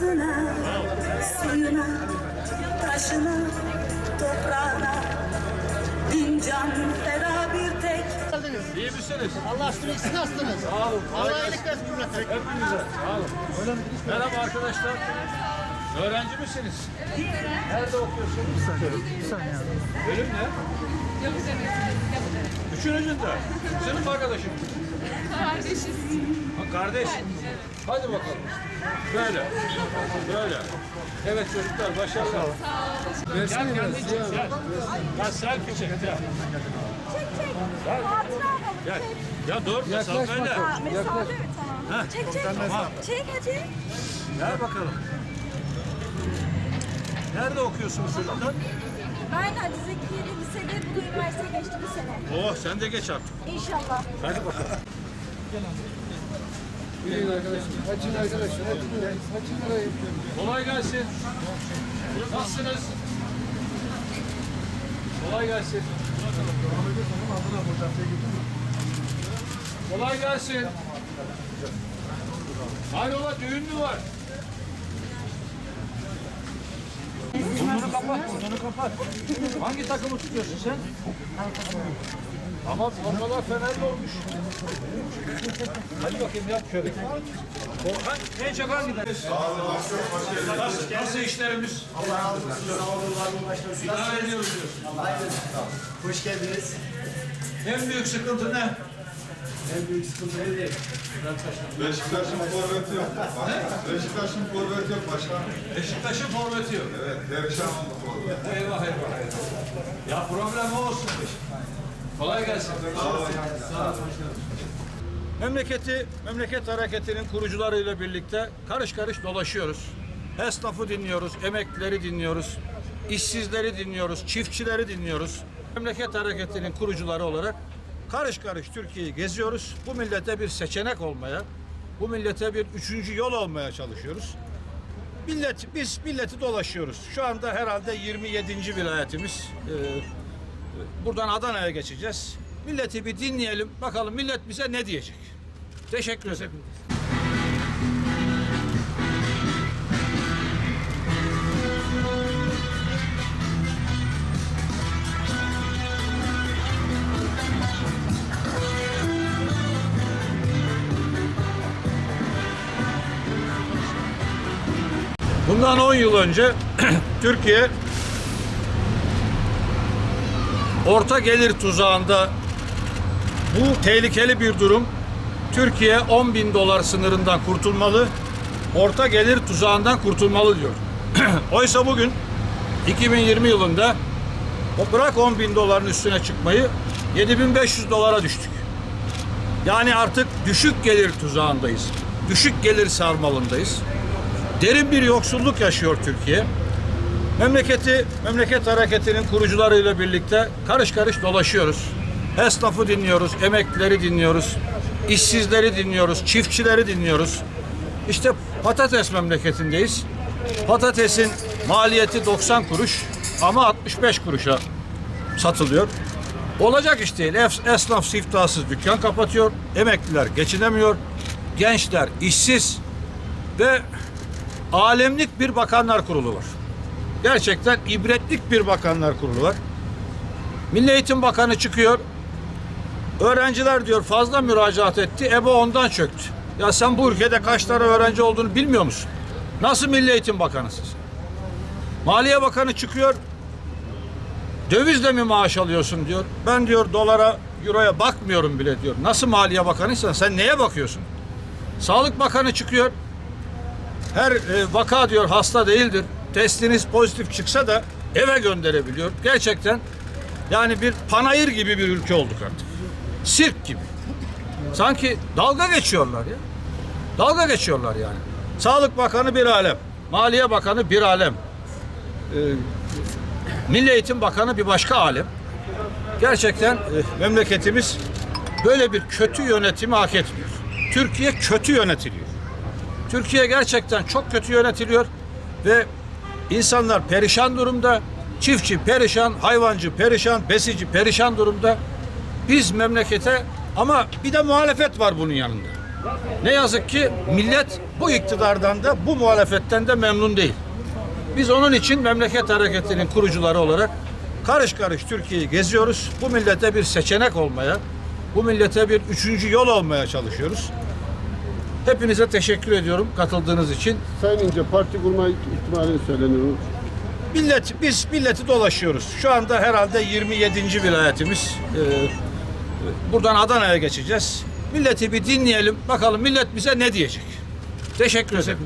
Doğasına, suyuna, taşına, toprağına Bin can feda bir tek. İyi misiniz? Allah aşkına siz nasılsınız? Sağ olun. Allah iyilik versin cümlete. Hepinize. Sağ olun. Merhaba arkadaşlar. Öğrenci misiniz? Nerede okuyorsunuz? Bir saniye. Bölüm ne? Üçünüzün de. Sınıf arkadaşım. Kardeşiz. Ha, kardeş. Hadi bakalım. Böyle. Böyle. Evet çocuklar başarılar. Gel kendin çek. Gel. Ya selfie çek. Gel. Gel. Gel. Ya dur. Mesafeyle. Mesafe mi? Tamam. Çek çek. Tamam. Çek hadi. Gel bakalım. Nerede okuyorsunuz çocuklar? Ben Hadi Zekiye'de lisede, bu sene. Oh sen de geç artık. İnşallah. Hadi bakalım. Açın arkadaşlar, açın orayı, açın orayı. Kolay gelsin. Nasılsınız? Kolay gelsin. Kolay gelsin. Hayrola düğün mü var? Kapat, burnunu kapat. Hangi takımı tutuyorsun sen? Ama formalar Fenerli olmuş. Hadi bakayım yap şöyle. Korkan, en çok hangi Nasıl, nasıl işlerimiz? Allah razı olsun. Sağ olun, var olun, başkanım. İdare ediyoruz diyorsun. Hoş geldiniz. En büyük sıkıntı ne? En büyük sıkıntı ne değil? Beşiktaş'ın forveti yok. Beşiktaş'ın forveti yok başkanım. Beşiktaş'ın forveti yok. Evet, perişan oldu forvet. Eyvah eyvah eyvah. Ya problem o olsun. Kolay gelsin. Memleketi, memleket hareketinin kurucularıyla birlikte karış karış dolaşıyoruz. Esnafı dinliyoruz, emeklileri dinliyoruz, işsizleri dinliyoruz, çiftçileri dinliyoruz. Memleket hareketinin kurucuları olarak karış karış Türkiye'yi geziyoruz. Bu millete bir seçenek olmaya, bu millete bir üçüncü yol olmaya çalışıyoruz. Millet, biz milleti dolaşıyoruz. Şu anda herhalde 27. vilayetimiz. Ee, buradan Adana'ya geçeceğiz. Milleti bir dinleyelim. Bakalım millet bize ne diyecek. Teşekkür ederim. Bundan 10 yıl önce Türkiye orta gelir tuzağında bu tehlikeli bir durum. Türkiye 10 bin dolar sınırından kurtulmalı, orta gelir tuzağından kurtulmalı diyor. Oysa bugün 2020 yılında bırak 10 bin doların üstüne çıkmayı 7500 dolara düştük. Yani artık düşük gelir tuzağındayız. Düşük gelir sarmalındayız. Derin bir yoksulluk yaşıyor Türkiye. Memleketi, memleket hareketinin kurucularıyla birlikte karış karış dolaşıyoruz. Esnafı dinliyoruz, emeklileri dinliyoruz, işsizleri dinliyoruz, çiftçileri dinliyoruz. İşte patates memleketindeyiz. Patatesin maliyeti 90 kuruş ama 65 kuruşa satılıyor. Olacak iş değil. Es- Esnaf siftahsız dükkan kapatıyor. Emekliler geçinemiyor. Gençler işsiz ve alemlik bir bakanlar kurulu var. Gerçekten ibretlik bir bakanlar kurulu var. Milli Eğitim Bakanı çıkıyor. Öğrenciler diyor fazla müracaat etti. EBA ondan çöktü. Ya sen bu ülkede kaç tane öğrenci olduğunu bilmiyor musun? Nasıl Milli Eğitim Bakanısın? Maliye Bakanı çıkıyor. Dövizle mi maaş alıyorsun diyor. Ben diyor dolara, euroya bakmıyorum bile diyor. Nasıl Maliye Bakanıysan sen neye bakıyorsun? Sağlık Bakanı çıkıyor. Her e, vaka diyor hasta değildir. Testiniz pozitif çıksa da eve gönderebiliyor. Gerçekten yani bir panayır gibi bir ülke olduk artık. Sirk gibi. Sanki dalga geçiyorlar ya. Dalga geçiyorlar yani. Sağlık Bakanı bir alem. Maliye Bakanı bir alem. Ee, Milli Eğitim Bakanı bir başka alem. Gerçekten e, memleketimiz böyle bir kötü yönetimi hak etmiyor. Türkiye kötü yönetiliyor. Türkiye gerçekten çok kötü yönetiliyor ve insanlar perişan durumda. Çiftçi perişan, hayvancı perişan, besici perişan durumda. Biz memlekete ama bir de muhalefet var bunun yanında. Ne yazık ki millet bu iktidardan da bu muhalefetten de memnun değil. Biz onun için memleket hareketinin kurucuları olarak karış karış Türkiye'yi geziyoruz. Bu millete bir seçenek olmaya, bu millete bir üçüncü yol olmaya çalışıyoruz. Hepinize teşekkür ediyorum katıldığınız için. Sayın İnce parti kurma ihtimali söyleniyor. Millet, biz milleti dolaşıyoruz. Şu anda herhalde 27. vilayetimiz. Ee, buradan Adana'ya geçeceğiz. Milleti bir dinleyelim. Bakalım millet bize ne diyecek. Teşekkür ederim.